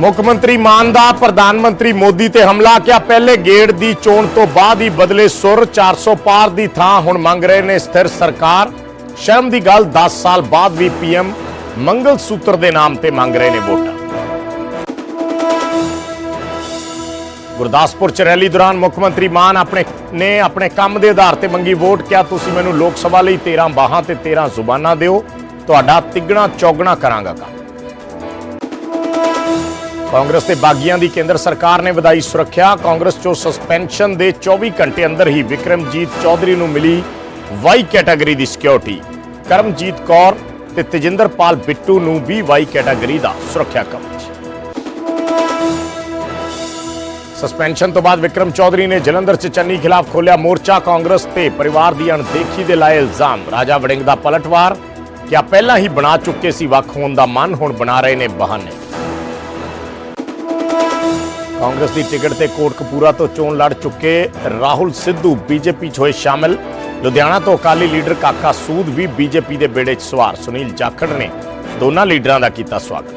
ਮੁੱਖ ਮੰਤਰੀ ਮਾਨ ਦਾ, ਪ੍ਰਧਾਨ ਮੰਤਰੀ ਮੋਦੀ ਤੇ ਹਮਲਾ ਕਿਹਾ ਪਹਿਲੇ ਗੇੜ ਦੀ ਚੋਣ ਤੋਂ ਬਾਅਦ ਹੀ ਬਦਲੇ ਸੁਰ 400 ਪਾਰ ਦੀ ਥਾਂ ਹੁਣ ਮੰਗ ਰਹੇ ਨੇ ਸਥਿਰ ਸਰਕਾਰ। ਸ਼ਰਮ ਦੀ ਗੱਲ 10 ਸਾਲ ਬਾਅਦ ਵੀ ਪੀਐਮ ਮੰਗਲ ਸੂਤਰ ਦੇ ਨਾਮ ਤੇ ਮੰਗ ਰਹੇ ਨੇ ਵੋਟਾਂ। ਗੁਰਦਾਸਪੁਰ ਚ ਰੈਲੀ ਦੌਰਾਨ ਮੁੱਖ ਮੰਤਰੀ ਮਾਨ ਆਪਣੇ, ਨੇ ਆਪਣੇ ਕੰਮ ਦੇ ਆਧਾਰ ਤੇ ਮੰਗੀ ਵੋਟ। ਕਿਹਾ ਤੁਸੀਂ ਮੈਨੂੰ ਲੋਕ ਸਭਾ ਲਈ 13 ਬਾਹਾਂ ਤੇ 13 ਜ਼ੁਬਾਨਾਂ ਦਿਓ। ਤੁਹਾਡਾ ਤਿੱਗਣਾ ਚੌਗਣਾ ਕਰਾਂਗਾ ਕੰਮ। ਕਾਂਗਰਸ ਦੇ ਬਾਗੀਆਂ ਦੀ ਕੇਂਦਰ ਸਰਕਾਰ ਨੇ ਵਧਾਈ ਸੁਰੱਖਿਆ। ਕਾਂਗਰਸ ਚੋਂ ਸਸਪੈਂਸ਼ਨ ਦੇ 24 ਘੰਟੇ ਅੰਦਰ ਹੀ ਵਿਕਰਮਜੀਤ ਚੌਧਰੀ ਨੂੰ ਮਿਲੀ ਵਾਈ ਕੈਟਾਗਰੀ ਦੀ ਸਿਕਿਉਰਿਟੀ ਕਰਮਜੀਤ ਕੌਰ ਤੇ ਤੇਜਿੰਦਰਪਾਲ ਬਿੱਟੂ ਨੂੰ ਵੀ ਵਾਈ ਕੈਟਾਗਰੀ ਦਾ ਸੁਰੱਖਿਆ ਕਵਚ। ਸਸਪੈਂਸ਼ਨ ਤੋਂ ਬਾਅਦ ਵਿਕਰਮ ਚੌਧਰੀ ਨੇ ਜਲੰਧਰ 'ਚ ਚੰਨੀ ਖਿਲਾਫ ਖੋਲਿਆ ਮੋਰਚਾ। ਕਾਂਗਰਸ ਤੇ ਪਰਿਵਾਰ ਦੀ ਅਣਦੇਖੀ ਦੇ ਲਾਏ ਇਲਜ਼ਾਮ। ਰਾਜਾ ਵੜਿੰਗ ਦਾ ਪਲਟਵਾਰ, ਕਿਆ ਪਹਿਲਾਂ ਹੀ ਬਣਾ ਚੁੱਕੇ ਸੀ ਵੱਖ ਹੋਣ ਦਾ ਮਨ, ਹੁਣ ਬਣਾ ਰਹੇ ਨੇ ਬਹਾਨੇ। ਕਾਂਗਰਸ ਦੀ ਟਿਕਟ ਤੇ ਕੋਟਕਪੂਰਾ ਤੋਂ ਚੋਣ ਲੜ ਚੁੱਕੇ ਰਾਹੁਲ ਸਿੱਧੂ, ਬੀਜੇਪੀ 'ਚ ਹੋਏ ਸ਼ਾਮਿਲ। ਲੁਧਿਆਣਾ ਤੋਂ ਅਕਾਲੀ ਲੀਡਰ ਕਾਕਾ ਸੂਦ ਵੀ ਬੀਜੇਪੀ ਦੇ ਬੇੜੇ 'ਚ ਸਵਾਰ, ਸੁਨੀਲ ਜਾਖੜ ਨੇ ਦੋਨਾਂ ਲੀਡਰਾਂ ਦਾ ਕੀਤਾ ਸਵਾਗਤ।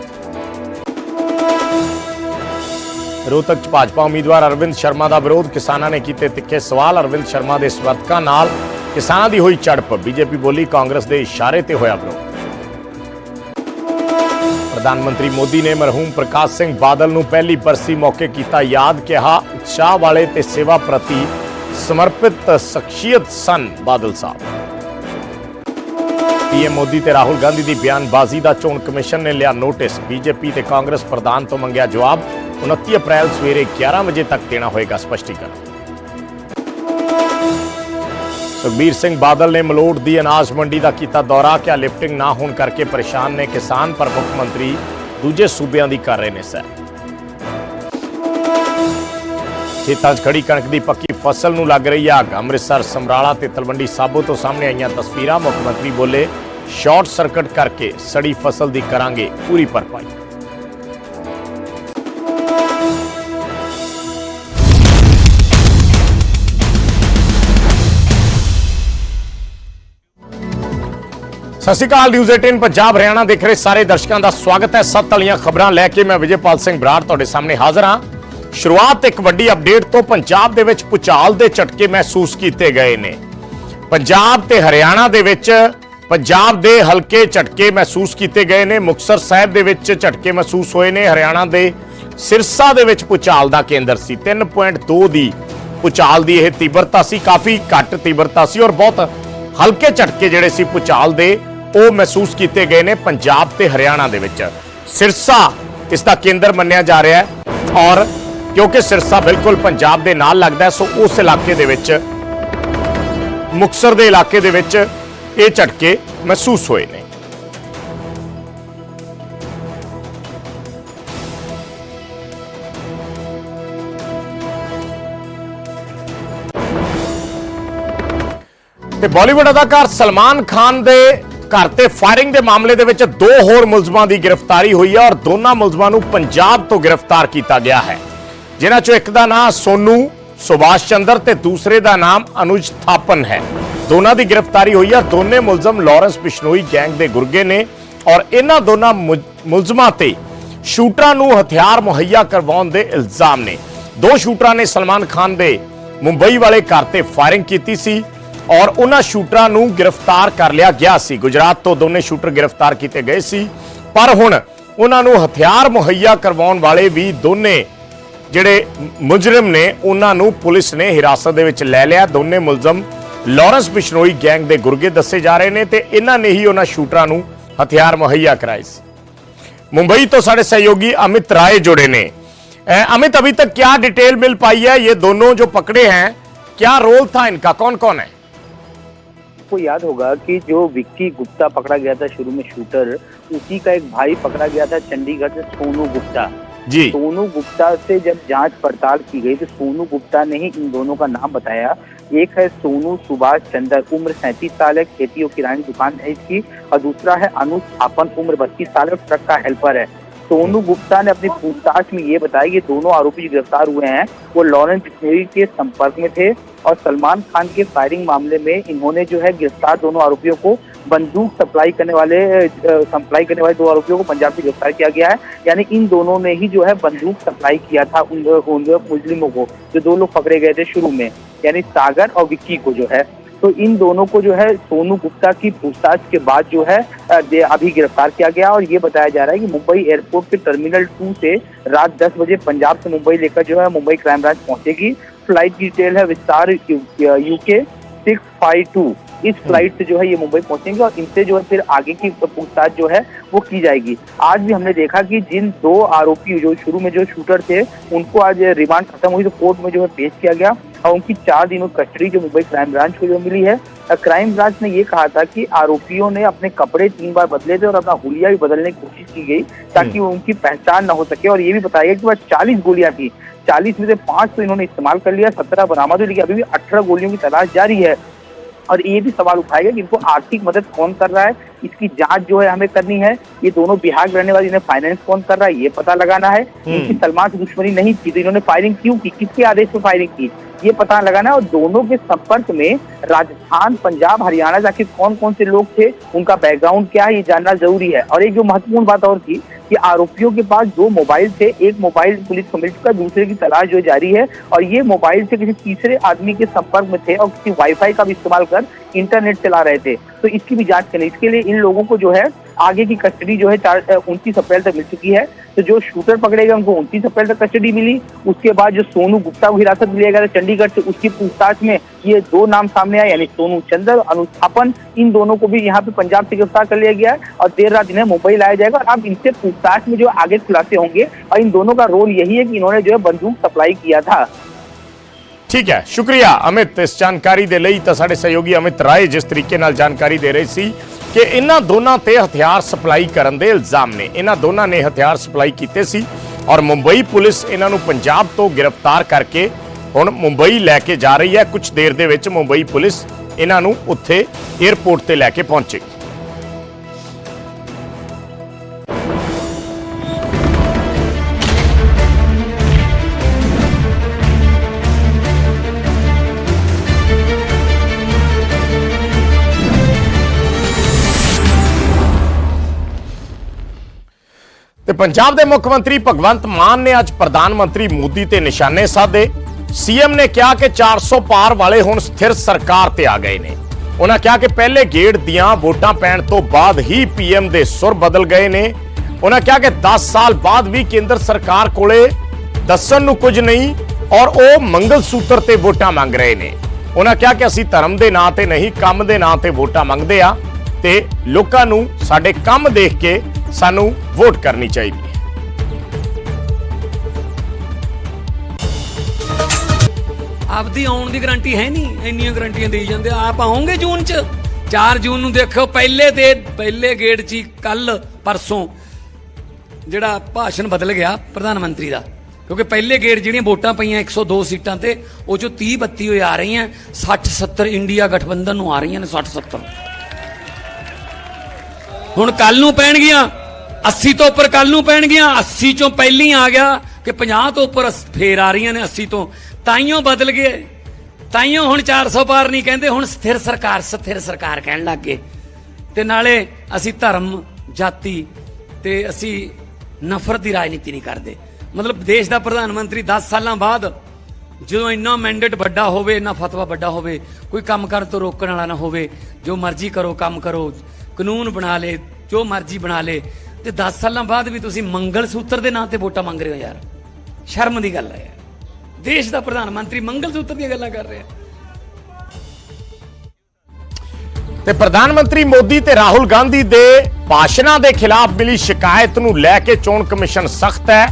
ਰੋਹਤਕ 'ਚ ਭਾਜਪਾ ਉਮੀਦਵਾਰ ਅਰਵਿੰਦ ਸ਼ਰਮਾ ਦਾ ਵਿਰੋਧ, ਕਿਸਾਨਾਂ ਨੇ ਕੀਤੇ ਤਿੱਖੇ ਸਵਾਲ। ਅਰਵਿੰਦ ਸ਼ਰਮਾ ਦੇ ਸਮਰਥਕਾਂ ਨਾਲ ਕਿਸਾਨਾਂ ਦੀ ਹੋਈ ਝੜਪ, ਬੀਜੇਪੀ ਬੋਲੀ ਕਾਂਗਰਸ ਦੇ ਇਸ਼ਾਰੇ ਤੇ ਹੋਇਆ ਵਿਰੋਧ। ਪ੍ਰਧਾਨ ਮੰਤਰੀ ਮੋਦੀ ਨੇ ਮਰਹੂਮ ਪ੍ਰਕਾਸ਼ ਸਿੰਘ ਬਾਦਲ ਨੂੰ ਪਹਿਲੀ ਬਰਸੀ ਮੌਕੇ ਕੀਤਾ ਯਾਦ ਕਿਹਾ, ਉਤਸ਼ਾਹ ਵਾਲੇ ਤੇ ਸੇਵਾ ਪ੍ਰਤੀ ਸਮਰਪਿਤ ਸ਼ਖਸੀਅਤ ਸਨ, ਬਾਦਲ ਸਾਹਿਬ। ਪੀਐਮ ਮੋਦੀ ਤੇ ਰਾਹੁਲ ਗਾਂਧੀ ਦੀ ਬਿਆਨਬਾਜ਼ੀ ਦਾ ਚੋਣ ਕਮਿਸ਼ਨ ਨੇ ਲਿਆ ਨੋਟਿਸ। ਬੀਜੇਪੀ ਤੇ ਕਾਂਗਰਸ ਪ੍ਰਧਾਨ ਤੋਂ ਮੰਗਿਆ ਜਵਾਬ 29 ਅਪ੍ਰੈਲ ਸਵੇਰੇ 11 ਵਜੇ ਤੱਕ ਦੇਣਾ ਹੋਏਗਾ ਸਪਸ਼ਟੀਕਰਨ। ਸੁਖਬੀਰ ਸਿੰਘ ਬਾਦਲ ਨੇ ਮਲੋਟ ਦੀ ਅਨਾਜ ਮੰਡੀ ਦਾ ਕੀਤਾ ਦੌਰਾ, ਕਿਹਾ ਲਿਫਟਿੰਗ ਨਾ ਹੋਣ ਕਰਕੇ ਪਰੇਸ਼ਾਨ ਨੇ ਕਿਸਾਨ, ਪਰ ਮੁੱਖ ਮੰਤਰੀ ਦੂਜੇ ਸੂਬਿਆਂ ਦੀ ਕਰ ਰਹੇ ਨੇ ਸੈਰ ਖੇਤਾਂ 'ਚ ਖੜੀ ਕਣਕ ਦੀ ਪੱਕੀ ਫਸਲ ਨੂੰ ਲੱਗ ਰਹੀ ਅੱਗ, ਅੰਮ੍ਰਿਤਸਰ, ਸਮਰਾਲਾ ਤੇ ਤਲਵੰਡੀ ਸਾਬੋ ਤੋਂ ਸਾਹਮਣੇ ਆਈਆਂ ਤਸਵੀਰਾਂ, ਮੁੱਖ ਮੰਤਰੀ ਬੋਲੇ, ਸ਼ਾਰਟ ਸਰਕਟ ਕਰਕੇ ਸੜੀ ਫਸਲ ਦੀ ਕਰਾਂਗੇ ਪੂਰੀ ਭਰਪਾਈ। ਸਤਿ ਸ਼੍ਰੀ ਅਕਾਲ ਨਿਊਜ਼ 18 ਪੰਜਾਬ, ਹਰਿਆਣਾ ਦੇਖ ਰਹੇ ਸਾਰੇ ਦਰਸ਼ਕਾਂ ਦਾ ਸਵਾਗਤ ਹੈ। ਸੱਤ ਵਾਲੀਆਂ ਖਬਰਾਂ ਲੈ ਕੇ ਮੈਂ ਵਿਜੇਪਾਲ ਸਿੰਘ ਬਰਾੜ ਤੁਹਾਡੇ ਸਾਹਮਣੇ ਹਾਜ਼ਰ ਹਾਂ। ਸ਼ੁਰੂਆਤ ਇੱਕ ਵੱਡੀ ਅਪਡੇਟ ਤੋਂ ਪੰਜਾਬ ਦੇ ਵਿੱਚ ਪੁਚਾਲ ਦੇ ਝਟਕੇ ਮਹਿਸੂਸ ਕੀਤੇ ਗਏ ਨੇ। ਪੰਜਾਬ ਤੇ ਹਰਿਆਣਾ ਦੇ ਵਿੱਚ ਪੰਜਾਬ ਦੇ ਹਲਕੇ ਝਟਕੇ ਮਹਿਸੂਸ ਕੀਤੇ ਗਏ ਨੇ। ਮੁਕਤਸਰ ਸਾਹਿਬ ਦੇ ਵਿੱਚ ਝਟਕੇ ਮਹਿਸੂਸ ਹੋਏ ਨੇ। ਹਰਿਆਣਾ ਦੇ ਸਿਰਸਾ ਦੇ ਵਿੱਚ ਪੁਚਾਲ ਦਾ ਕੇਂਦਰ ਸੀ। 3.2 ਦੀ ਪੁਚਾਲ ਦੀ ਇਹ ਤੀਬਰਤਾ ਸੀ। ਕਾਫੀ ਘੱਟ ਤੀਬਰਤਾ ਸੀ ਔਰ ਬਹੁਤ ਹਲਕੇ ਝਟਕੇ ਜਿਹੜੇ ਸੀ ਪੁਚਾਲ ਦੇ ਉਹ ਮਹਿਸੂਸ ਕੀਤੇ ਗਏ ਨੇ ਪੰਜਾਬ ਤੇ ਹਰਿਆਣਾ ਦੇ ਵਿੱਚ। ਸਿਰਸਾ ਇਸ ਦਾ ਕੇਂਦਰ ਮੰਨਿਆ ਜਾ ਰਿਹਾ ਹੈ ਔਰ ਕਿਉਂਕਿ ਸਿਰਸਾ ਬਿਲਕੁਲ ਪੰਜਾਬ ਦੇ ਨਾਲ ਲੱਗਦਾ ਸੋ ਉਸ ਇਲਾਕੇ ਦੇ ਵਿੱਚ, ਮੁਕਸਰ ਦੇ ਇਲਾਕੇ ਦੇ ਵਿੱਚ ਇਹ ਝਟਕੇ ਮਹਿਸੂਸ ਹੋਏ ਨੇ। ਤੇ ਬਾਲੀਵੁੱਡ ਅਦਾਕਾਰ ਸਲਮਾਨ ਖਾਨ ਦੇ ਘਰ ਤੇ ਫਾਇਰਿੰਗ ਦੇ ਮਾਮਲੇ ਦੇ ਵਿੱਚ ਦੋ ਹੋਰ ਮੁਲਜ਼ਮਾਂ ਦੀ ਗ੍ਰਿਫਤਾਰੀ ਹੋਈ ਹੈ ਔਰ ਦੋਨਾਂ ਮੁਲਜ਼ਮਾਂ ਨੂੰ ਪੰਜਾਬ ਤੋਂ ਗ੍ਰਿਫਤਾਰ ਕੀਤਾ ਗਿਆ ਹੈ। ਜਿਨ੍ਹਾਂ ਚੋਂ ਇੱਕ ਦਾ ਨਾਮ ਸੋਨੂ, ਸੁਭਾਸ਼ ਚੰਦਰ ਤੇ ਦੂਸਰੇ ਦਾ ਨਾਮ ਅਨੁਜ ਥਾਪਨ ਹੈ। ਦੋਨਾਂ ਦੀ ਗ੍ਰਿਫਤਾਰੀ ਹੋਈ ਹੈ ਦੋਨੇ ਮੁਲਜ਼ਮ ਲਾਰੈਂਸ ਬਿਸ਼ਨੋਈ ਗੈਂਗ ਦੇ ਗੁਰਗੇ ਨੇ ਔਰ ਇਹਨਾਂ ਦੋਨਾਂ ਮੁਲਜ਼ਮਾਂ ਤੇ ਸ਼ੂਟਰਾਂ ਨੂੰ ਹਥਿਆਰ ਮੁਹੱਈਆ ਕਰਵਾਉਣ ਦੇ ਇਲਜ਼ਾਮ ਨੇ। ਦੋ ਸ਼ੂਟਰਾਂ ਨੇ ਸਲਮਾਨ ਖਾਨ ਦੇ ਮੁੰਬਈ ਵਾਲੇ ਘਰ ਤੇ ਫਾਇਰਿੰਗ ਕੀਤੀ ਸੀ। ਔਰ ਉਹਨਾਂ ਸ਼ੂਟਰਾਂ ਨੂੰ ਗ੍ਰਿਫਤਾਰ ਕਰ ਲਿਆ ਗਿਆ ਸੀ ਗੁਜਰਾਤ ਤੋਂ ਦੋਨੇ ਸ਼ੂਟਰ ਗ੍ਰਿਫਤਾਰ ਕੀਤੇ ਗਏ ਸੀ ਪਰ ਹੁਣ ਉਹਨਾਂ ਨੂੰ ਹਥਿਆਰ ਮੁਹੱਈਆ ਕਰਵਾਉਣ ਵਾਲੇ ਵੀ ਦੋਨੇ ਜਿਹੜੇ ਮੁਜਰਮ ਨੇ ਉਹਨਾਂ ਨੂੰ ਪੁਲਿਸ ਨੇ ਹਿਰਾਸਤ ਦੇ ਵਿੱਚ ਲੈ ਲਿਆ ਦੋਨੇ ਮੁਲਜ਼ਮ ਲਾਰੈਂਸ ਬਿਸ਼ਨੋਈ ਗੈਂਗ ਦੇ ਗੁਰਗੇ ਦੱਸੇ ਜਾ ਰਹੇ ਨੇ ਤੇ ਇਹਨਾਂ ਨੇ ਹੀ ਉਹਨਾਂ ਸ਼ੂਟਰਾਂ ਨੂੰ ਹਥਿਆਰ ਮੁਹੱਈਆ ਕਰਾਏ ਸੀ मुंबई तो साढ़े सहयोगी अमित राय जुड़े ने अ, अमित अभी तक क्या डिटेल मिल पाई है ये दोनों जो पकड़े हैं क्या रोल था इनका कौन कौन है आपको याद होगा कि जो विक्की गुप्ता पकड़ा गया था शुरू में शूटर उसी का एक भाई पकड़ा गया था चंडीगढ़ से सोनू गुप्ता। जी। सोनू गुप्ता से जब जाँच पड़ताल की गई तो सोनू गुप्ता ने ही इन दोनों का नाम बताया। एक है सोनू सुभाष चंदर उम्र सैंतीस साल है खेती और किराने दुकान है इसकी और दूसरा है अनुज थापन उम्र बत्तीस साल है ट्रक का हेल्पर है। सोनू गुप्ता ने अपनी पूछताछ में ये बताया कि दोनों आरोपी गिरफ़्तार हुए हैं, वो लॉरेंस बिश्नोई के संपर्क में थे और सलमान खान के फायरिंग मामले में इन्होंने जो है गिरफ़्तार दोनों आरोपियों को बंदूक सप्लाई करने वाले सप्लाई करने वाले दो आरोपियों को पंजाब से गिरफ़्तार किया गया है। यानी इन दोनों ने ही जो है बंदूक सप्लाई किया था उन मुस्लिमों को, जो दो लोग पकड़े गए थे शुरू में, यानी सागर और विक्की को जो है। तो इन दोनों को जो है सोनू गुप्ता की पूछताछ के बाद जो है अभी गिरफ़्तार किया गया और ये बताया जा रहा है कि मुंबई एयरपोर्ट के टर्मिनल टू से रात 10 बजे पंजाब से मुंबई लेकर जो है मुंबई क्राइम ब्रांच पहुंचेगी। फ़्लाइट की डिटेल है विस्तार यूके सिक्स फाइव टू। इस फ़्लाइट से जो है ये मुंबई पहुँचेंगे और इनसे जो है फिर आगे की पूछताछ जो है वो की जाएगी। आज भी हमने देखा कि जिन दो आरोपी जो शुरू में जो शूटर थे उनको आज रिमांड खत्म हुई तो कोर्ट में जो है पेश किया गया और उनकी चार दिनों कस्टडी जो मुंबई क्राइम ब्रांच को जो मिली है। क्राइम ब्रांच ने ये कहा था कि आरोपियों ने अपने कपड़े तीन बार बदले थे और अपना हुलिया भी बदलने की कोशिश की गई ताकि उनकी पहचान न हो सके और ये भी बताया गया कि वह चालीस गोलियाँ थी। चालीस में से पाँच तो इन्होंने इस्तेमाल कर लिया सत्रह बरामद हुई लेकिन अभी भी अठारह गोलियों की तलाश जारी है। और ये भी सवाल उठाया गया कि इनको आर्थिक मदद कौन कर रहा है इसकी जाँच जो है हमें करनी है। ये दोनों बिहार के रहने वाले इन्हें फाइनेंस कौन कर रहा है ये पता लगाना है। इनकी सलमान से दुश्मनी नहीं थी तो इन्होंने फायरिंग क्यों की? किसके आदेश में फायरिंग की? ये पता लगाना है और दोनों के संपर्क में राजस्थान पंजाब हरियाणा जाके कौन कौन से लोग थे उनका बैकग्राउंड क्या है ये जानना ज़रूरी है। और एक जो महत्वपूर्ण बात और थी कि आरोपियों के पास दो मोबाइल थे, एक मोबाइल पुलिस को मिल चुका दूसरे की तलाश जो जारी है, और ये मोबाइल से किसी तीसरे आदमी के संपर्क में थे और किसी वाईफाई का भी इस्तेमाल कर इंटरनेट चला रहे थे। तो इसकी भी जाँच करें इसके लिए इन लोगों को जो है, आगे की कस्टडी जो है, चार, उनतीस अप्रैल तक मिल चुकी है। तो जो शूटर पकड़े गए उनको उनतीस अप्रैल तक कस्टडी मिली। उसके बाद जो सोनू गुप्ता को हिरासत में लिया गया था चंडीगढ़ से, उसकी पूछताछ में ये दो नाम सामने आए, यानी सोनू चंदर अनुस्थापन इन दोनों को भी यहाँ पे पंजाब से गिरफ़्तार कर लिया गया है और देर रात इन्हें मुंबई लाया जाएगा और अब इनसे पूछताछ में जो आगे खुलासे होंगे और इन दोनों का रोल यही है कि इन्होंने जो है बंदूक सप्लाई किया था। ਠੀਕ ਹੈ, ਸ਼ੁਕਰੀਆ ਅਮਿਤ ਇਸ ਜਾਣਕਾਰੀ ਦੇ ਲਈ। ਤਾਂ ਸਾਡੇ ਸਹਿਯੋਗੀ ਅਮਿਤ ਰਾਏ ਜਿਸ ਤਰੀਕੇ ਨਾਲ ਜਾਣਕਾਰੀ ਦੇ ਰਹੇ ਸੀ ਕਿ ਇਹਨਾਂ ਦੋਨਾਂ ਤੇ ਹਥਿਆਰ ਸਪਲਾਈ ਕਰਨ ਦੇ ਇਲਜ਼ਾਮ ਨੇ। ਇਹਨਾਂ ਦੋਨਾਂ ਨੇ ਹਥਿਆਰ ਸਪਲਾਈ ਕੀਤੇ ਸੀ ਔਰ ਮੁੰਬਈ ਪੁਲਿਸ ਇਹਨਾਂ ਨੂੰ ਪੰਜਾਬ ਤੋਂ ਗ੍ਰਿਫਤਾਰ ਕਰਕੇ ਹੁਣ ਮੁੰਬਈ ਲੈ ਕੇ ਜਾ ਰਹੀ ਹੈ। ਕੁਝ ਦੇਰ ਦੇ ਵਿੱਚ ਮੁੰਬਈ ਪੁਲਿਸ ਇਹਨਾਂ ਨੂੰ ਉੱਥੇ 에ਅਰਪੋਰਟ ਤੇ ਲੈ ਕੇ ਪਹੁੰਚੇਗੀ। ਤੇ ਪੰਜਾਬ ਦੇ ਮੁੱਖ ਮੰਤਰੀ ਭਗਵੰਤ ਮਾਨ ਨੇ ਅੱਜ ਪ੍ਰਧਾਨ ਮੰਤਰੀ ਮੋਦੀ ਤੇ ਨਿਸ਼ਾਨੇ ਸਾਧੇ। ਸੀਐਮ ਨੇ ਕਿਹਾ ਕਿ 400 ਪਾਰ ਵਾਲੇ ਹੁਣ ਸਥਿਰ ਸਰਕਾਰ ਤੇ ਆ ਗਏ ਨੇ। ਉਹਨਾਂ ਕਿਹਾ ਕਿ ਪਹਿਲੇ ਗੇੜ ਦੀਆਂ ਵੋਟਾਂ ਪੈਣ ਤੋਂ ਬਾਅਦ ਹੀ ਪੀਐਮ ਦੇ ਸੁਰ ਬਦਲ ਗਏ ਨੇ। ਉਹਨਾਂ ਕਿਹਾ ਕਿ 10 ਸਾਲ ਬਾਅਦ ਵੀ ਕੇਂਦਰ ਸਰਕਾਰ ਕੋਲੇ ਦੱਸਣ ਨੂੰ ਕੁਝ ਨਹੀਂ ਔਰ ਉਹ ਮੰਗਲ ਸੂਤਰ ਤੇ ਵੋਟਾਂ ਮੰਗ ਰਹੇ ਨੇ। ਉਹਨਾਂ ਕਿਹਾ ਕਿ ਅਸੀਂ ਧਰਮ ਦੇ ਨਾਂ ਤੇ ਨਹੀਂ, ਕੰਮ ਦੇ ਨਾਂ ਤੇ ਵੋਟਾਂ ਮੰਗਦੇ ਆ ਤੇ ਲੋਕਾਂ ਨੂੰ ਸਾਡੇ ਕੰਮ ਦੇਖ ਕੇ ਸਾਨੂੰ ਵੋਟ ਕਰਨੀ ਚਾਹੀਦੀ ਹੈ। ਆਪਦੀ ਆਉਣ ਦੀ ਗਾਰੰਟੀ ਹੈ ਨਹੀਂ, ਇੰਨੀਆਂ ਗਾਰੰਟੀਆਂ ਦੇਈ ਜਾਂਦੇ ਆ। ਆਪ ਆਉਂਗੇ ਜੂਨ ਚ? 4 ਜੂਨ ਨੂੰ ਦੇਖੋ ਪਹਿਲੇ ਤੇ ਪਹਿਲੇ ਗੇੜ ਚ ਕੱਲ ਪਰਸੋਂ ਜਿਹੜਾ ਭਾਸ਼ਣ ਬਦਲ ਗਿਆ ਪ੍ਰਧਾਨ ਮੰਤਰੀ ਦਾ। ਕਿਉਂਕਿ ਪਹਿਲੇ ਗੇੜ ਜਿਹੜੀਆਂ ਵੋਟਾਂ ਪਈਆਂ 102 ਸੀਟਾਂ ਤੇ, ਉਹ ਚੋਂ 30 32 ਹੋਏ ਆ ਰਹੀਆਂ 60 70 ਇੰਡੀਆ ਗਠਬੰਧਨ ਨੂੰ ਆ ਰਹੀਆਂ ਨੇ 60 70 ਹੁਣ ਕੱਲ ਨੂੰ ਪੈਣਗੀਆਂ। 80 ਤੋਂ ਉੱਪਰ ਕੱਲ ਨੂੰ ਪੈਣਗੀਆਂ 80 ਚੋਂ ਪਹਿਲੀ ਆ ਗਿਆ ਕਿ 50 ਤੋਂ ਉੱਪਰ ਫੇਰ ਆ ਰਹੀਆਂ ਨੇ 80 ਤੋਂ। ਤਾਈਓ ਬਦਲ ਗਏ। ਤਾਈਓ ਹੁਣ 400 ਪਾਰ ਨਹੀਂ ਕਹਿੰਦੇ, ਹੁਣ ਸਥਿਰ ਸਰਕਾਰ ਸਥਿਰ ਸਰਕਾਰ ਕਹਿਣ ਲੱਗ ਗਏ। ਤੇ ਨਾਲੇ ਅਸੀਂ ਧਰਮ, ਜਾਤੀ ਤੇ ਅਸੀਂ ਨਫ਼ਰਤ ਦੀ ਰਾਜਨੀਤੀ ਨਹੀਂ ਕਰਦੇ। ਮਤਲਬ ਦੇਸ਼ ਦਾ ਪ੍ਰਧਾਨ ਮੰਤਰੀ 10 ਸਾਲਾਂ ਬਾਅਦ ਜਦੋਂ ਇੰਨਾ ਮੈਂਡੇਟ ਵੱਡਾ ਹੋਵੇ, ਇੰਨਾ ਫਤਵਾ ਵੱਡਾ ਹੋਵੇ, ਕੋਈ ਕੰਮ ਕਰਨ ਤੋਂ ਰੋਕਣ ਵਾਲਾ ਨਾ ਹੋਵੇ, ਜੋ ਮਰਜ਼ੀ ਕਰੋ, ਕੰਮ ਕਰੋ, ਕਾਨੂੰਨ ਬਣਾ ਲੇ, ਜੋ ਮਰਜ਼ੀ ਬਣਾ ਲੇ ਤੇ 10 ਸਾਲਾਂ ਬਾਅਦ ਵੀ ਤੁਸੀਂ ਮੰਗਲ ਸੂਤਰ ਦੇ ਨਾਂ ਤੇ ਵੋਟਾਂ ਮੰਗ ਰਹੇ ਹੋ ਯਾਰ। ਸ਼ਰਮ ਦੀ ਗੱਲ ਹੈ ਦੇਸ਼ ਦਾ ਪ੍ਰਧਾਨ ਮੰਤਰੀ ਮੰਗਲ ਸੂਤਰ ਦੀਆਂ ਗੱਲਾਂ ਕਰ ਰਿਹਾ। ਤੇ ਪ੍ਰਧਾਨ ਮੰਤਰੀ ਮੋਦੀ ਤੇ ਰਾਹੁਲ ਗਾਂਧੀ ਦੇ ਭਾਸ਼ਣਾਂ ਦੇ ਖਿਲਾਫ ਮਿਲੀ ਸ਼ਿਕਾਇਤ ਨੂੰ ਲੈ ਕੇ ਚੋਣ ਕਮਿਸ਼ਨ ਸਖਤ ਹੈ।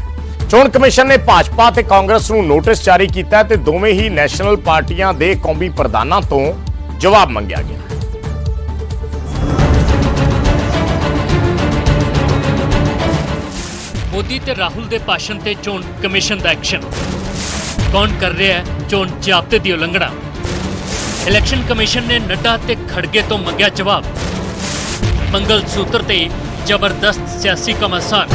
ਚੋਣ ਕਮਿਸ਼ਨ ਨੇ ਭਾਜਪਾ ਤੇ ਕਾਂਗਰਸ ਨੂੰ ਨੋਟਿਸ ਜਾਰੀ ਕੀਤਾ ਤੇ ਦੋਵੇਂ ਹੀ ਨੈਸ਼ਨਲ ਪਾਰਟੀਆਂ ਦੇ ਕੌਮੀ ਪ੍ਰਧਾਨਾਂ ਤੋਂ ਜਵਾਬ ਮੰਗਿਆ ਗਿਆ। ਮੋਦੀ ਤੇ ਰਾਹੁਲ ਦੇ ਭਾਸ਼ਣ ਤੇ ਚੋਣ ਕਮਿਸ਼ਨ ਦਾ ਐਕਸ਼ਨ। ਕੌਣ ਕਰ ਰਿਹਾ ਹੈ ਚੋਣ ਜ਼ਾਬਤੇ ਦੀ ਉਲੰਘਣਾ? ਇਲੈਕਸ਼ਨ ਕਮਿਸ਼ਨ ਨੇ ਨੱਡਾ ਤੇ ਖੜਗੇ ਤੋਂ ਮੰਗਿਆ ਜਵਾਬ। ਮੰਗਲ ਸੂਤਰ ਤੇ ਜ਼ਬਰਦਸਤ ਸਿਆਸੀ ਕਮਸਾਨ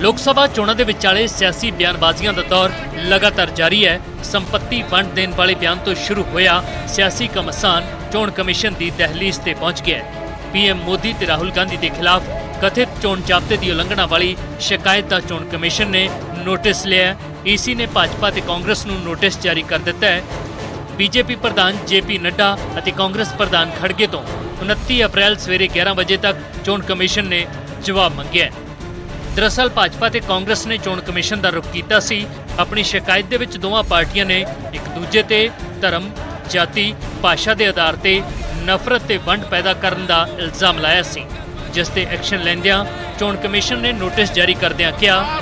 ਲੋਕ ਸਭਾ ਚੋਣਾਂ ਦੇ ਵਿਚਾਲੇ ਸਿਆਸੀ ਬਿਆਨਬਾਜ਼ੀਆਂ ਦਾ ਦੌਰ ਲਗਾਤਾਰ ਜਾਰੀ ਹੈ। ਸੰਪਤੀ ਵੰਡ ਦੇਣ ਵਾਲੇ ਬਿਆਨ ਤੋਂ ਸ਼ੁਰੂ ਹੋਇਆ ਸਿਆਸੀ ਕਮਸਾਨ ਚੋਣ ਕਮਿਸ਼ਨ ਦੀ ਦਹਿਲੀਜ਼ ਤੇ ਪਹੁੰਚ ਗਿਆ ਹੈ। ਪੀਐਮ ਮੋਦੀ ਤੇ ਰਾਹੁਲ ਗਾਂਧੀ ਦੇ ਖਿਲਾਫ ਕਥਿਤ ਚੋਣ ਜ਼ਾਬਤੇ ਦੀ ਉਲੰਘਣਾ ਵਾਲੀ ਸ਼ਿਕਾਇਤ ਦਾ ਚੋਣ ਕਮਿਸ਼ਨ ਨੇ ਨੋਟਿਸ ਲਿਆ ਈਸੀ ਨੇ ਭਾਜਪਾ ਤੇ ਕਾਂਗਰਸ ਨੂੰ ਨੋਟਿਸ ਜਾਰੀ ਕਰ ਦਿੱਤਾ ਹੈ। ਬੀਜੇਪੀ ਪ੍ਰਧਾਨ ਜੇਪੀ ਨੱਡਾ ਅਤੇ ਕਾਂਗਰਸ ਪ੍ਰਧਾਨ ਖੜਗੇ ਤੋਂ 29 ਅਪ੍ਰੈਲ ਸਵੇਰੇ 11 ਵਜੇ ਤੱਕ ਚੋਣ ਕਮਿਸ਼ਨ ਨੇ ਜਵਾਬ ਮੰਗਿਆ ਦਰਅਸਲ ਭਾਜਪਾ ਤੇ ਕਾਂਗਰਸ ਨੇ ਚੋਣ ਕਮਿਸ਼ਨ ਦਾ ਰੁਖ ਕੀਤਾ ਸੀ। ਆਪਣੀ ਸ਼ਿਕਾਇਤ ਦੇ ਵਿੱਚ ਦੋਵਾਂ ਪਾਰਟੀਆਂ ਨੇ ਇੱਕ ਦੂਜੇ ਤੇ ਧਰਮ, ਜਾਤੀ, ਭਾਸ਼ਾ ਦੇ ਆਧਾਰ ਤੇ ਨਫ਼ਰਤ ਤੇ ਵੰਡ ਪੈਦਾ ਕਰਨ ਦਾ ਇਲਜ਼ਾਮ ਲਾਇਆ ਸੀ, ਜਿਸ ਤੇ ਐਕਸ਼ਨ ਲੈਂਦਿਆਂ ਚੋਣ ਕਮਿਸ਼ਨ ਨੇ ਨੋਟਿਸ ਜਾਰੀ ਕਰਦਿਆਂ ਕਿਹਾ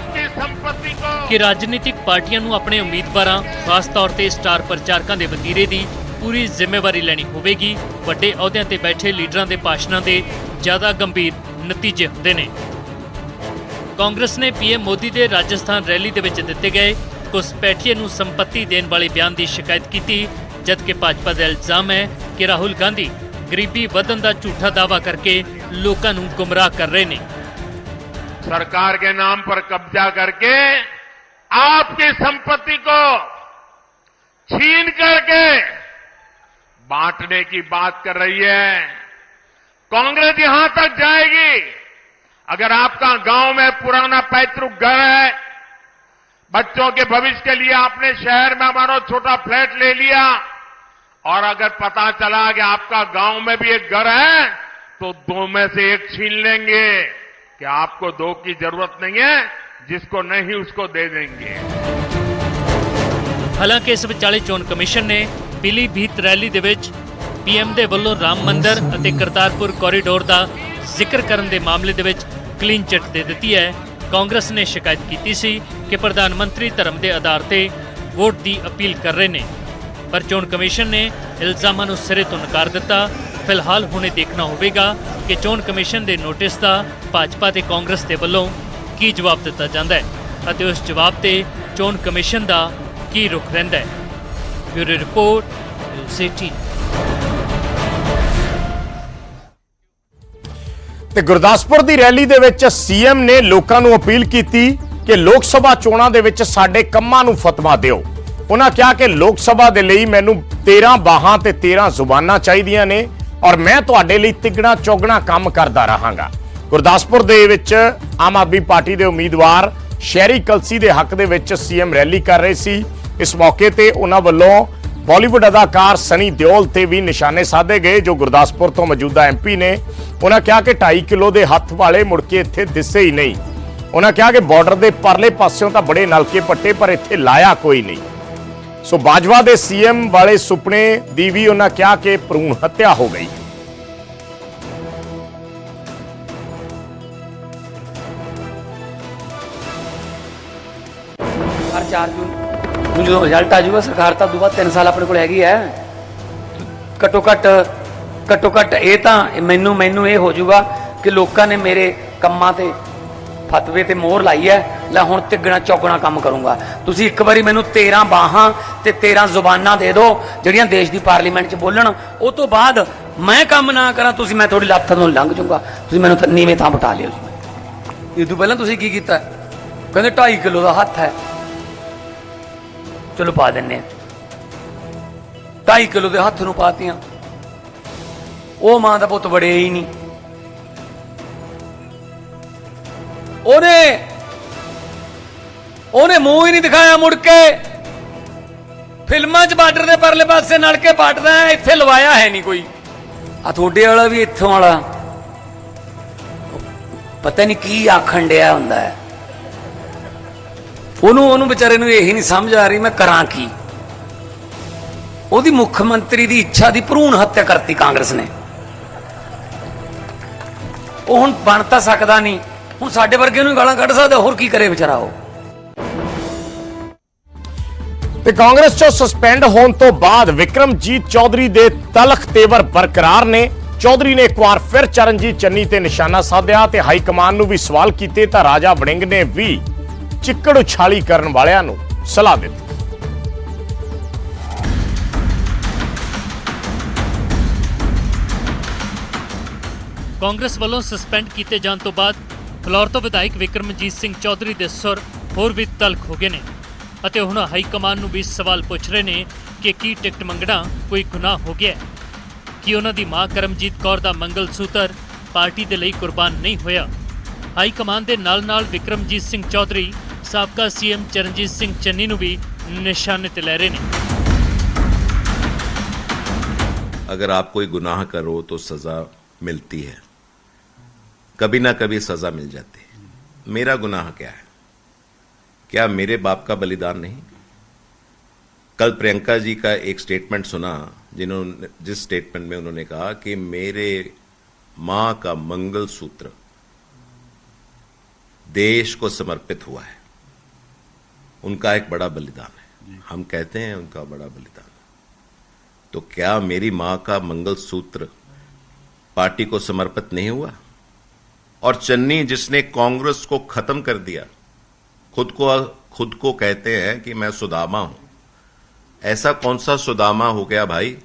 ਕਿ ਰਾਜਨੀਤਿਕ ਪਾਰਟੀਆਂ ਨੂੰ ਆਪਣੇ ਉਮੀਦਵਾਰਾਂ, ਖਾਸ ਤੌਰ ਤੇ ਸਟਾਰ ਪ੍ਰਚਾਰਕਾਂ ਦੇ ਵਤੀਰੇ ਦੀ ਪੂਰੀ ਜ਼ਿੰਮੇਵਾਰੀ ਲੈਣੀ ਹੋਵੇਗੀ। ਵੱਡੇ ਅਹੁਦਿਆਂ ਤੇ ਬੈਠੇ ਲੀਡਰਾਂ ਦੇ ਭਾਸ਼ਣਾਂ ਦੇ ਜ਼ਿਆਦਾ ਗੰਭੀਰ ਨਤੀਜੇ ਹੁੰਦੇ ਨੇ। ਕਾਂਗਰਸ ਨੇ ਪੀਐਮ ਮੋਦੀ ਦੇ ਰਾਜਸਥਾਨ ਰੈਲੀ ਦੇ ਵਿੱਚ ਦਿੱਤੇ ਗਏ ਘੁਸਪੈਠੀਏ ਨੂੰ ਸੰਪਤੀ ਦੇਣ ਵਾਲੇ ਬਿਆਨ ਦੀ ਸ਼ਿਕਾਇਤ ਕੀਤੀ, ਜਦਕਿ ਭਾਜਪਾ ਦਾ ਇਲਜ਼ਾਮ ਹੈ ਕਿ ਰਾਹੁਲ ਗਾਂਧੀ ਗਰੀਬੀ ਵਧਣ ਦਾ ਝੂਠਾ ਦਾਅਵਾ ਕਰਕੇ ਲੋਕਾਂ ਨੂੰ ਗੁੰਮਰਾਹ ਕਰ ਰਹੇ ਨੇ सरकार के नाम पर कब्जा करके आपकी संपत्ति को छीन करके बांटने की बात कर रही है कांग्रेस यहां तक जाएगी अगर आपका गांव में पुराना पैतृक घर है बच्चों के भविष्य के लिए आपने शहर में मानो छोटा फ्लैट ले लिया और अगर पता चला कि आपका गांव में भी एक घर है तो दो में से एक छीन लेंगे कि आपको दो की जरूरत नहीं है जिसको नहीं उसको दे देंगे ਹਾਲਾਂਕਿ ਇਸ ਵਿਚਾਲੇ ਚੋਣ ਕਮਿਸ਼ਨ ਨੇ ਪੀਲੀਭੀਤ ਰੈਲੀ ਦੇ ਵਿੱਚ ਪੀਐਮ ਦੇ ਵੱਲੋਂ ਰਾਮ ਮੰਦਿਰ ਅਤੇ ਕਰਤਾਰਪੁਰ ਕੋਰੀਡੋਰ ਦਾ ਜ਼ਿਕਰ ਕਰਨ ਦੇ ਮਾਮਲੇ ਦੇ ਵਿੱਚ ਕਲੀਨ ਚਿੱਟ ਦੇ ਦਿੱਤੀ ਹੈ ਕਾਂਗਰਸ ਨੇ ਸ਼ਿਕਾਇਤ ਕੀਤੀ ਸੀ ਕਿ ਪ੍ਰਧਾਨ ਮੰਤਰੀ ਧਰਮ ਦੇ ਆਧਾਰ ਤੇ ਵੋਟ ਦੀ ਅਪੀਲ ਕਰ ਰਹੇ ਨੇ ਪਰ ਚੋਣ ਕਮਿਸ਼ਨ ਨੇ ਇਲਜ਼ਾਮਾਂ ਨੂੰ ਸਿਰੇ ਤੋਂ ਨਕਾਰ ਦਿੱਤਾ। ਫਿਲਹਾਲ ਹੁਣੇ ਦੇਖਣਾ ਹੋਵੇਗਾ ਕਿ ਚੋਣ ਕਮਿਸ਼ਨ ਦੇ ਨੋਟਿਸ ਦਾ ਭਾਜਪਾ ਤੇ ਕਾਂਗਰਸ ਦੇ ਵੱਲੋਂ ਕੀ ਜਵਾਬ ਦਿੱਤਾ ਜਾਂਦਾ ਹੈ ਅਤੇ ਉਸ ਜਵਾਬ ਤੇ ਚੋਣ ਕਮਿਸ਼ਨ ਦਾ ਕੀ ਰੁਖ ਰਹਿੰਦਾ ਹੈ। ਬਿਊਰੋ ਰਿਪੋਰਟ ਸਿਟੀ ਤੇ ਗੁਰਦਾਸਪੁਰ ਦੀ ਰੈਲੀ ਦੇ ਵਿੱਚ ਸੀਐਮ ਨੇ ਲੋਕਾਂ ਨੂੰ ਅਪੀਲ ਕੀਤੀ ਕਿ ਲੋਕ ਸਭਾ ਚੋਣਾਂ ਦੇ ਵਿੱਚ ਸਾਡੇ ਕੰਮਾਂ ਨੂੰ ਫਤਵਾ ਦਿਓ। ਉਹਨਾਂ ਕਿਹਾ ਕਿ ਲੋਕ ਸਭਾ ਦੇ ਲਈ ਮੈਨੂੰ 13 ਬਾਹਾਂ ਤੇ 13 ਜ਼ੁਬਾਨਾਂ ਚਾਹੀਦੀਆਂ ਨੇ ਔਰ ਮੈਂ ਤੁਹਾਡੇ ਲਈ ਤਿਗਣਾ ਚੌਗਣਾ ਕੰਮ ਕਰਦਾ ਰਹਾਂਗਾ। ਗੁਰਦਾਸਪੁਰ ਦੇ ਵਿੱਚ ਆਮ ਆਦਮੀ ਪਾਰਟੀ ਦੇ ਉਮੀਦਵਾਰ ਸ਼ਹਿਰੀ ਕਲਸੀ ਦੇ ਹੱਕ ਦੇ ਵਿੱਚ ਸੀਐਮ ਰੈਲੀ ਕਰ ਰਹੇ ਸੀ। ਇਸ ਮੌਕੇ ਤੇ ਉਹਨਾਂ ਵੱਲੋਂ ਬਾਲੀਵੁੱਡ ਅਦਾਕਾਰ ਸਨੀ ਦਿਓਲ ਤੇ ਵੀ ਨਿਸ਼ਾਨੇ ਸਾਧੇ ਗਏ, ਜੋ ਗੁਰਦਾਸਪੁਰ ਤੋਂ ਮੌਜੂਦਾ ਐਮਪੀ ਨੇ। ਉਹਨਾਂ ਕਿਹਾ ਕਿ 2.5 ਕਿਲੋ ਦੇ ਹੱਥ ਵਾਲੇ ਮੁੜ ਕੇ ਇੱਥੇ ਦਿਸੇ ਹੀ ਨਹੀਂ। ਉਹਨਾਂ ਕਿਹਾ ਕਿ ਬਾਰਡਰ ਦੇ ਪਰਲੇ ਪਾਸਿਓਂ ਤਾਂ ਬੜੇ ਨਲਕੇ ਪੱਟੇ, ਪਰ ਇੱਥੇ ਲਾਇਆ ਕੋਈ ਨਹੀਂ। ਸੋ ਬਾਜਵਾ ਦੇ ਸੀਐਮ ਵਾਲੇ ਸੁਪਨੇ ਦੀ ਵੀ ਉਹਨਾਂ ਕਿਹਾ ਕਿ ਭਰੂਣ ਹੱਤਿਆ ਹੋ ਗਈ। ਹਰ 4 ਜੂਨ ਨੂੰ ਜਦੋਂ ਰਿਜ਼ਲਟ ਆ ਜਾਊਗਾ, ਸਰਕਾਰ ਤਾਂ ਉਦੋਂ ਬਾਅਦ 3 ਸਾਲ ਆਪਣੇ ਕੋਲ ਹੈਗੀ ਹੈ। ਘੱਟੋ ਘੱਟ ਘੱਟੋ ਘੱਟ ਇਹ ਤਾਂ ਮੈਨੂੰ ਮੈਨੂੰ ਇਹ ਹੋ ਜਾਊਗਾ ਕਿ ਲੋਕਾਂ ਨੇ ਮੇਰੇ ਕੰਮਾਂ ਤੇ ਫਤਵੇ ਤੇ ਮੋਹਰ ਲਾਈ ਹੈ, ਲੈ ਹੁਣ ਤਿੱਗਣਾ ਚੌਗਣਾ ਕੰਮ ਕਰੂੰਗਾ। ਤੁਸੀਂ ਇੱਕ ਵਾਰੀ ਮੈਨੂੰ 13 ਬਾਹਾਂ ਤੇ 13 ਜ਼ੁਬਾਨਾਂ ਦੇ ਦਿਓ, ਜਿਹੜੀਆਂ ਦੇਸ਼ ਦੀ ਪਾਰਲੀਮੈਂਟ 'ਚ ਬੋਲਣ। ਉਹ ਤੋਂ ਬਾਅਦ ਮੈਂ ਕੰਮ ਨਾ ਕਰਾਂ, ਤੁਸੀਂ ਮੈਂ ਤੁਹਾਡੀ ਲੱਤ ਤੋਂ ਲੰਘ ਜਾਊਂਗਾ। ਤੁਸੀਂ ਮੈਨੂੰ ਨੀਵੇਂ ਥਾਂ ਬਿਠਾ ਲਿਓ ਇਹ ਤੋਂ ਪਹਿਲਾਂ ਤੁਸੀਂ ਕੀ ਕੀਤਾ? ਕਹਿੰਦੇ 2.5 ਕਿਲੋ ਦਾ ਹੱਥ ਹੈ। ਚਲੋ ਪਾ ਦਿੰਨੇ ਆ 2.5 ਕਿਲੋ ਦੇ ਹੱਥ ਨੂੰ ਪਾਤੀਆਂ। ਉਹ ਮਾਂ ਦਾ ਪੁੱਤ ਬੜੇ ਹੀ ਨਹੀਂ। ਉਹਨੇ ਉਹਨੇ ਮੂੰਹ ਹੀ ਨਹੀਂ ਦਿਖਾਇਆ ਮੁੜ ਕੇ। ਫਿਲਮਾਂ 'ਚ ਬਾਰਡਰ ਦੇ ਪਰਲੇ ਪਾਸੇ ਨਲਕੇ ਪਾਟਦਾ ਇੱਥੇ ਲਵਾਇਆ ਹੈ ਨਹੀਂ ਕੋਈ। ਆ ਤੁਹਾਡੇ ਵਾਲਾ ਵੀ ਇੱਥੋਂ ਵਾਲਾ। ਪਤਾ ਨਹੀਂ ਕੀ ਆਖਣ ਡਿਆ ਹੁੰਦਾ ਹੈ। ਉਹਨੂੰ ਉਹਨੂੰ ਵਿਚਾਰੇ ਨੂੰ ਇਹੀ ਨਹੀਂ ਸਮਝ ਆ ਰਹੀ, ਮੈਂ ਕਰਾਂ ਕੀ? ਉਹਦੀ ਮੁੱਖ ਮੰਤਰੀ ਦੀ ਇੱਛਾ ਦੀ ਭਰੂਣ ਹੱਤਿਆ ਕਰਤੀ ਕਾਂਗਰਸ ਨੇ। ਉਹ ਹੁਣ ਬਣ ਤਾਂ ਸਕਦਾ ਨਹੀਂ। ਹੁਣ ਸਾਡੇ ਵਰਗੇ ਨੂੰ ਗਾਲਾਂ ਕੱਢ ਸਕਦਾ ਹੋਰ ਕੀ ਕਰੇ ਵਿਚਾਰਾ ਉਹ? ਤੇ ਕਾਂਗਰਸ ਚੋਂ ਸਸਪੈਂਡ ਹੋਣ ਤੋਂ ਬਾਅਦ ਵਿਕਰਮਜੀਤ ਚੌਧਰੀ ਦੇ ਤਲਖ ਤੇਵਰ ਬਰਕਰਾਰ ਨੇ। ਚੌਧਰੀ ਨੇ ਇੱਕ ਵਾਰ ਫਿਰ ਚਰਨਜੀਤ ਚੰਨੀ ਤੇ ਨਿਸ਼ਾਨਾ ਸਾਧਿਆ ਤੇ ਹਾਈ ਕਮਾਨ ਨੂੰ ਵੀ ਸਵਾਲ ਕੀਤੇ ਤਾਂ ਰਾਜਾ ਵੜਿੰਗ ਨੇ ਵੀ ਚਿੱਕੜ ਉਛਾਲੀ ਕਰਨ ਵਾਲਿਆਂ ਨੂੰ ਸਲਾਹ ਦਿੱਤੀ। ਕਾਂਗਰਸ ਵੱਲੋਂ ਸਸਪੈਂਡ ਕੀਤੇ ਜਾਣ ਤੋਂ ਬਾਅਦ ਫਲੋਰ ਤੋਂ ਵਿਧਾਇਕ ਵਿਕਰਮਜੀਤ ਸਿੰਘ ਚੌਧਰੀ ਦੇ ਸੁਰ ਹੋਰ ਵੀ ਤਲਖ ਹੋ ਗਏ ਨੇ ਅਤੇ ਹੁਣ ਹਾਈ ਕਮਾਨ ਨੂੰ ਵੀ ਸਵਾਲ ਪੁੱਛ ਰਹੇ ਨੇ ਕਿ ਕੀ ਟਿਕਟ ਮੰਗਣਾ ਕੋਈ ਗੁਨਾਹ ਹੋ ਗਿਆ ਹੈ? ਕਿ ਉਹਨਾਂ ਦੀ ਮਾਂ ਕਰਮਜੀਤ ਕੌਰ ਦਾ ਮੰਗਲ ਸੂਤਰ ਪਾਰਟੀ ਦੇ ਲਈ ਕੁਰਬਾਨ ਨਹੀਂ ਹੋਇਆ ਹਾਈ ਕਮਾਨ ਦੇ ਨਾਲ-ਨਾਲ ਵਿਕਰਮਜੀਤ ਸਿੰਘ ਚੌਧਰੀ ਸਾਬਕਾ ਸੀਐਮ ਚਰਨਜੀਤ ਸਿੰਘ ਚੰਨੀ ਨੂੰ ਵੀ ਨਿਸ਼ਾਨੇ ਤੇ ਲੈ ਰਹੇ ਨੇ अगर आप कोई गुनाह करो तो सजा मिलती है कभी ना कभी सजा मिल जाती है। मेरा गुनाह क्या है? क्या मेरे बाप का बलिदान नहीं? कल प्रियंका जी का एक स्टेटमेंट सुना जिन्होंने जिस स्टेटमेंट में उन्होंने कहा कि मेरे माँ का मंगल सूत्र देश को समर्पित हुआ है। उनका एक बड़ा बलिदान है। हम कहते हैं उनका बड़ा बलिदान तो क्या मेरी माँ का मंगल सूत्र पार्टी को समर्पित नहीं हुआ? और चन्नी जिसने कांग्रेस को खत्म कर दिया खुद को खुद को कहते हैं कि मैं सुदामा हूं ऐसा कौन सा सुदामा हो गया भाई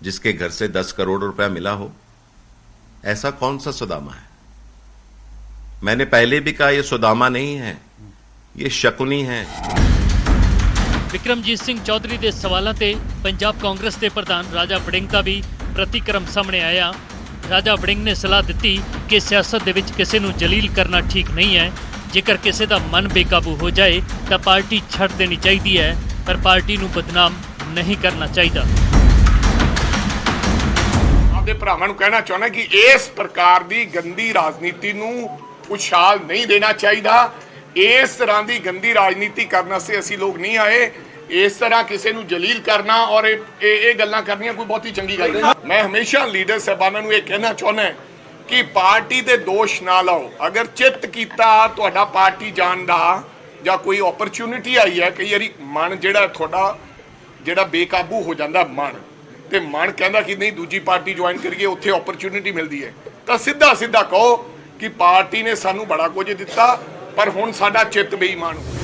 जिसके घर से दस करोड़ रुपया मिला हो ऐसा कौन सा सुदामा है मैंने पहले भी कहा यह सुदामा नहीं है ये शकुनी है ਵਿਕਰਮਜੀਤ ਸਿੰਘ ਚੌਧਰੀ ਦੇ ਸਵਾਲਾਂ ਤੇ ਪੰਜਾਬ ਕਾਂਗਰਸ ਦੇ ਪ੍ਰਧਾਨ ਰਾਜਾ ਵੜਿੰਗ ਦਾ ਵੀ ਪ੍ਰਤੀਕਰਮ ਸਾਹਮਣੇ ਆਇਆ ਰਾਜਾ ਵੜਿੰਗ ਨੇ ਸਲਾਹ ਦਿੱਤੀ ਕਿ ਸਿਆਸਤ ਦੇ ਵਿੱਚ ਕਿਸੇ ਨੂੰ ਜਲੀਲ ਕਰਨਾ ਠੀਕ ਨਹੀਂ ਹੈ। ਜੇਕਰ ਕਿਸੇ ਦਾ ਮਨ ਬੇਕਾਬੂ ਹੋ ਜਾਏ, ਤਾਂ ਪਾਰਟੀ ਛੱਡ ਦੇਣੀ ਚਾਹੀਦੀ ਹੈ, ਪਰ ਪਾਰਟੀ ਨੂੰ ਬਦਨਾਮ ਨਹੀਂ ਕਰਨਾ ਚਾਹੀਦਾ। ਆਪਦੇ ਭਰਾਵਾਂ ਨੂੰ ਕਹਿਣਾ ਚਾਹੁੰਦਾ ਕਿ ਇਸ ਪ੍ਰਕਾਰ ਦੀ ਗੰਦੀ ਰਾਜਨੀਤੀ ਨੂੰ ਉਛਾਲ ਨਹੀਂ ਦੇਣਾ ਚਾਹੀਦਾ। ਇਸ ਤਰ੍ਹਾਂ ਦੀ ਗੰਦੀ ਰਾਜਨੀਤੀ ਕਰਨ ਵਾਸਤੇ ਅਸੀਂ ਲੋਕ ਨਹੀਂ ਆਏ। ਇਸ ਤਰ੍ਹਾਂ ਕਿਸੇ ਨੂੰ ਜਲੀਲ ਕਰਨਾ ਔਰ ਇਹ ਇਹ ਗੱਲਾਂ ਕਰਨੀਆਂ ਕੋਈ ਬਹੁਤੀ ਚੰਗੀ ਗੱਲ ਨਹੀਂ। ਮੈਂ ਹਮੇਸ਼ਾ ਲੀਡਰ ਸਹਿਬਾਨਾਂ ਨੂੰ ਇਹ ਕਹਿਣਾ ਚਾਹੁੰਦਾ ਕਿ ਪਾਰਟੀ ਦੇ ਦੋਸ਼ ਨਾ ਲਾਓ। ਅਗਰ ਚਿੱਤ ਕੀਤਾ ਤੁਹਾਡਾ ਪਾਰਟੀ ਜਾਣ ਦਾ ਜਾਂ ਕੋਈ ਓਪਰਚੁਨਿਟੀ ਆਈ ਹੈ, ਕਈ ਵਾਰੀ ਮਨ ਜਿਹੜਾ ਤੁਹਾਡਾ, ਜਿਹੜਾ ਬੇਕਾਬੂ ਹੋ ਜਾਂਦਾ ਮਨ, ਤੇ ਮਨ ਕਹਿੰਦਾ ਕਿ ਨਹੀਂ, ਦੂਜੀ ਪਾਰਟੀ ਜੁਆਇਨ ਕਰੀਏ, ਉੱਥੇ ਓਪਰਚੁਨਿਟੀ ਮਿਲਦੀ ਹੈ। ਤਾਂ ਸਿੱਧਾ ਸਿੱਧਾ ਕਹੋ ਕਿ ਪਾਰਟੀ ਨੇ ਸਾਨੂੰ ਬੜਾ ਕੁਝ ਦਿੱਤਾ, ਪਰ ਹੁਣ ਸਾਡਾ ਚਿੱਤ ਬੇਈਮਾਨ ਹੋ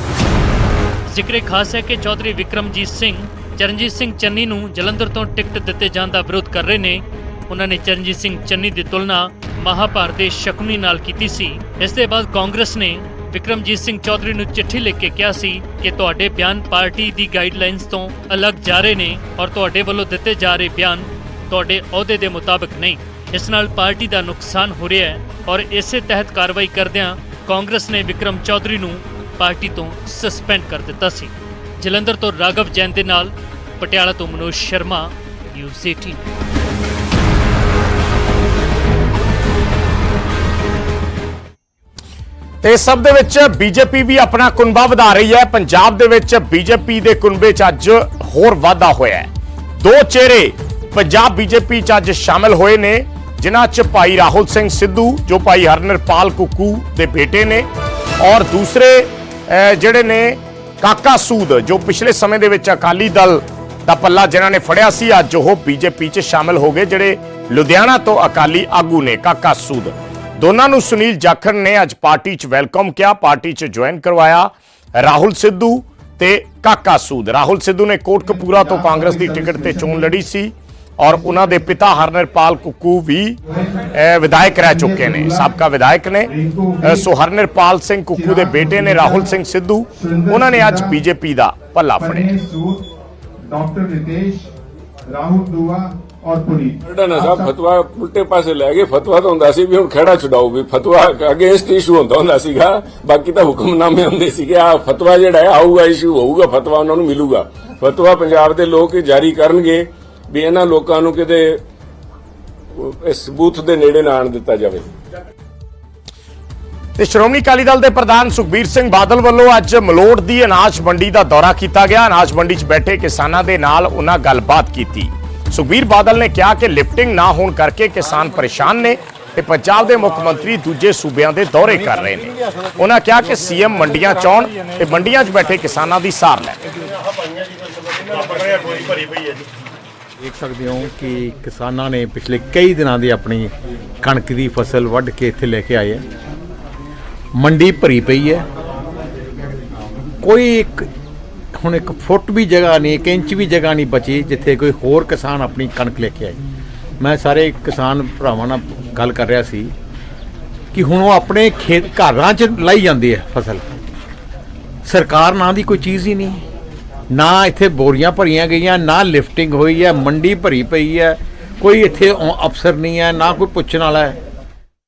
ਜ਼ਿਕਰੇ ਖਾਸ ਹੈ ਕਿ ਚੌਧਰੀ ਵਿਕਰਮਜੀਤ ਸਿੰਘ, ਚਰਨਜੀਤ ਸਿੰਘ ਚੰਨੀ ਨੂੰ ਜਲੰਧਰ ਤੋਂ ਟਿਕਟ ਦਿੱਤੇ ਜਾਣ ਦਾ ਵਿਰੋਧ ਕਰ ਰਹੇ ਨੇ। ਉਹਨਾਂ ਨੇ ਚਰਨਜੀਤ ਸਿੰਘ ਚੰਨੀ ਦੀ ਤੁਲਨਾ ਮਹਾਭਾਰਤ ਦੇ ਸ਼ਕੁਨੀ ਨਾਲ ਕੀਤੀ ਸੀ। ਇਸ ਦੇ ਬਾਅਦ ਕਾਂਗਰਸ ਨੇ ਵਿਕਰਮਜੀਤ ਸਿੰਘ ਚੌਧਰੀ ਨੂੰ ਚਿੱਠੀ ਲਿਖ ਕੇ ਕਿਹਾ ਸੀ ਕਿ ਤੁਹਾਡੇ ਬਿਆਨ ਪਾਰਟੀ ਦੀ ਗਾਈਡਲਾਈਨਸ ਤੋਂ ਅਲੱਗ ਜਾ ਰਹੇ ਨੇ ਔਰ ਤੁਹਾਡੇ ਵੱਲੋਂ ਦਿੱਤੇ ਜਾ ਰਹੇ ਬਿਆਨ ਤੁਹਾਡੇ ਅਹੁਦੇ ਦੇ ਮੁਤਾਬਕ ਨਹੀਂ। ਇਸ ਨਾਲ ਪਾਰਟੀ ਦਾ ਨੁਕਸਾਨ ਹੋ ਰਿਹਾ ਹੈ ਔਰ ਇਸੇ ਤਹਿਤ ਕਾਰਵਾਈ ਕਰਦਿਆਂ ਕਾਂਗਰਸ ਨੇ ਵਿਕਰਮ ਚੌਧਰੀ ਨੂੰ ਪਾਰਟੀ ਤੋਂ ਸਸਪੈਂਡ ਕਰ ਦਿੱਤਾ ਸੀ। ਜਲੰਧਰ ਤੋਂ ਰਾਘਵ ਜੈਨ ਦੇ ਨਾਲ, ਪਟਿਆਲਾ ਤੋਂ ਮਨੋਜ ਸ਼ਰਮਾ ਨਿਊਜ਼ 18 ਇਸ ਸਭ ਦੇ ਵਿੱਚ ਬੀਜੇਪੀ ਵੀ ਆਪਣਾ ਕੁਨਬਾ ਵਧਾ ਰਹੀ ਹੈ। ਪੰਜਾਬ ਦੇ ਵਿੱਚ ਬੀਜੇਪੀ ਦੇ ਕੁਨਬੇ 'ਚ ਅੱਜ ਹੋਰ ਵਾਧਾ ਹੋਇਆ ਹੈ। ਦੋ ਚਿਹਰੇ ਪੰਜਾਬ ਬੀਜੇਪੀ 'ਚ ਅੱਜ ਸ਼ਾਮਲ ਹੋਏ ਨੇ, ਜਿਨ੍ਹਾਂ 'ਚ ਭਾਈ ਰਾਹੁਲ ਸਿੰਘ ਸਿੱਧੂ, ਜੋ ਭਾਈ ਹਰਨਰਪਾਲ ਕੁੱਕੂ ਦੇ ਬੇਟੇ ਨੇ, ਔਰ ਦੂਸਰੇ ਜਿਹੜੇ ਨੇ ਕਾਕਾ ਸੂਦ, ਜੋ ਪਿਛਲੇ ਸਮੇਂ ਦੇ ਵਿੱਚ ਅਕਾਲੀ ਦਲ ਦਾ ਪੱਲਾ ਜਿਨ੍ਹਾਂ ਨੇ ਫੜਿਆ ਸੀ, ਅੱਜ ਉਹ ਬੀਜੇਪੀ 'ਚ ਸ਼ਾਮਲ ਹੋ ਗਏ, ਜਿਹੜੇ ਲੁਧਿਆਣਾ ਤੋਂ ਅਕਾਲੀ ਆਗੂ ਨੇ ਕਾਕਾ ਸੂਦ। ਦੋਨਾਂ ਨੂੰ ਸੁਨੀਲ ਜਾਖੜ ਨੇ ਅੱਜ ਪਾਰਟੀ 'ਚ ਵੈਲਕਮ ਕਿਹਾ, ਪਾਰਟੀ 'ਚ ਜੁਆਇਨ ਕਰਵਾਇਆ। ਰਾਹੁਲ ਸਿੱਧੂ ਤੇ ਕਾਕਾ ਸੂਦ। ਰਾਹੁਲ ਸਿੱਧੂ ਨੇ ਕੋਟਕਪੂਰਾ ਤੋਂ ਕਾਂਗਰਸ ਦੀ ਟਿਕਟ ਤੇ ਚੋਣ ਲੜੀ ਸੀ। ਔਰ ਉਹਨਾਂ ਦੇ ਪਿਤਾ ਹਰਨਿਰਪਾਲ ਕੁੱਕੂ ਵੀ ਵਿਧਾਇਕ ਰਹਿ ਚੁੱਕੇ ਨੇ ਸਾਬਕਾ ਵਿਧਾਇਕ ਨੇ। ਸੋ ਹਰਨਰਪਾਲ ਸਿੰਘ ਕੁੱਕੂ ਦੇ ਬੇਟੇ ਨੇ ਰਾਹੁਲ ਸਿੰਘ ਸਿੱਧੂ। ਉਹਨਾਂ ਨੇ ਅੱਜ ਬੀਜੇਪੀ ਦਾ ਪੱਲਾ ਫੜਿਆ। ਡਾਕਟਰ ਨਿਤੇਸ਼ ਰਾਹੁਲ ਦੁਆ ਔਰ ਪੁਨੀਤ। ਫਤਵਾ ਉਲਟੇ ਪਾਸੇ ਲੈ ਗਏ। ਫਤਵਾ ਤਾਂ ਹੁੰਦਾ ਸੀ ਵੀ ਹੁਣ ਖੇੜਾ ਛਡਾਓ ਫਤਵਾ ਅਗੇਂਸਟ ਇਸ਼ੂ ਹੁੰਦਾ ਹੁੰਦਾ ਸੀਗਾ। ਬਾਕੀ ਤਾਂ ਹੁਕਮਨਾਮੇ ਹੁੰਦੇ ਸੀਗੇ। ਫਤਵਾ ਜਿਹੜਾ ਆਊਗਾ ਇਸ਼ੂ ਹੋਊਗਾ। ਫਤਵਾ ਉਹਨਾਂ ਨੂੰ ਮਿਲੂਗਾ। ਫਤਵਾ ਪੰਜਾਬ ਦੇ ਲੋਕ ਜਾਰੀ ਕਰਨਗੇ। ਵੀ ਇਹਨਾਂ ਲੋਕਾਂ ਨੂੰ ਕਿਤੇ ਇਸ ਬੂਥ ਦੇ ਨੇੜੇ ਨਾ ਆਣ ਦਿੱਤਾ ਜਾਵੇ। ਤੇ ਸ਼੍ਰੋਮਣੀ ਅਕਾਲੀ ਦਲ ਦੇ ਪ੍ਰਧਾਨ ਸੁਖਬੀਰ ਸਿੰਘ ਬਾਦਲ ਵੱਲੋਂ ਅੱਜ ਮਲੋੜ ਦੀ ਅਨਾਜ ਮੰਡੀ ਦਾ ਦੌਰਾ ਕੀਤਾ ਗਿਆ। ਅਨਾਜ ਮੰਡੀ 'ਚ ਬੈਠੇ ਕਿਸਾਨਾਂ ਦੇ ਨਾਲ ਉਹਨਾਂ ਗੱਲਬਾਤ ਕੀਤੀ। ਸੁਖਬੀਰ ਬਾਦਲ ਨੇ ਕਿਹਾ ਕਿ ਲਿਫਟਿੰਗ ਨਾ ਹੋਣ ਕਰਕੇ ਕਿਸਾਨ ਪਰੇਸ਼ਾਨ ਨੇ ਤੇ ਪੰਜਾਬ ਦੇ ਮੁੱਖ ਮੰਤਰੀ ਦੂਜੇ ਸੂਬਿਆਂ ਦੇ ਦੌਰੇ ਕਰ ਰਹੇ ਨੇ। ਉਹਨਾਂ ਕਿਹਾ ਕਿ ਸੀਐਮ ਮੰਡੀਆਂ ਚਾਉਣ ਤੇ ਮੰਡੀਆਂ 'ਚ ਬੈਠੇ ਕਿਸਾਨਾਂ ਦੀ ਸਾਰ ਲੈ ਦੇਖ ਸਕਦੇ ਹੋ ਕਿ ਕਿਸਾਨਾਂ ਨੇ ਪਿਛਲੇ ਕਈ ਦਿਨਾਂ ਦੀ ਆਪਣੀ ਕਣਕ ਦੀ ਫਸਲ ਵੱਢ ਕੇ ਇੱਥੇ ਲੈ ਕੇ ਆਏ ਹੈ। ਮੰਡੀ ਭਰੀ ਪਈ ਹੈ। ਕੋਈ ਇੱਕ ਹੁਣ ਇੱਕ ਫੁੱਟ ਵੀ ਜਗ੍ਹਾ ਨਹੀਂ, ਇੱਕ ਇੰਚ ਵੀ ਜਗ੍ਹਾ ਨਹੀਂ ਬਚੀ ਜਿੱਥੇ ਕੋਈ ਹੋਰ ਕਿਸਾਨ ਆਪਣੀ ਕਣਕ ਲੈ ਕੇ ਆਏ। ਮੈਂ ਸਾਰੇ ਕਿਸਾਨ ਭਰਾਵਾਂ ਨਾਲ ਗੱਲ ਕਰ ਰਿਹਾ ਸੀ ਕਿ ਹੁਣ ਉਹ ਆਪਣੇ ਖੇਤ ਘਰਾਂ 'ਚ ਲਾਈ ਜਾਂਦੀ ਹੈ ਫਸਲ। ਸਰਕਾਰ ਨਾਂ ਦੀ ਕੋਈ ਚੀਜ਼ ਹੀ ਨਹੀਂ। ਨਾ ਇੱਥੇ ਬੋਰੀਆਂ ਭਰੀਆਂ ਗਈਆਂ, ਨਾ ਲਿਫਟਿੰਗ ਹੋਈ ਹੈ, ਮੰਡੀ ਭਰੀ ਪਈ ਹੈ। ਕੋਈ ਇੱਥੇ ਅਫਸਰ ਨਹੀਂ ਹੈ, ਨਾ ਕੋਈ ਪੁੱਛਣ ਵਾਲਾ ਹੈ।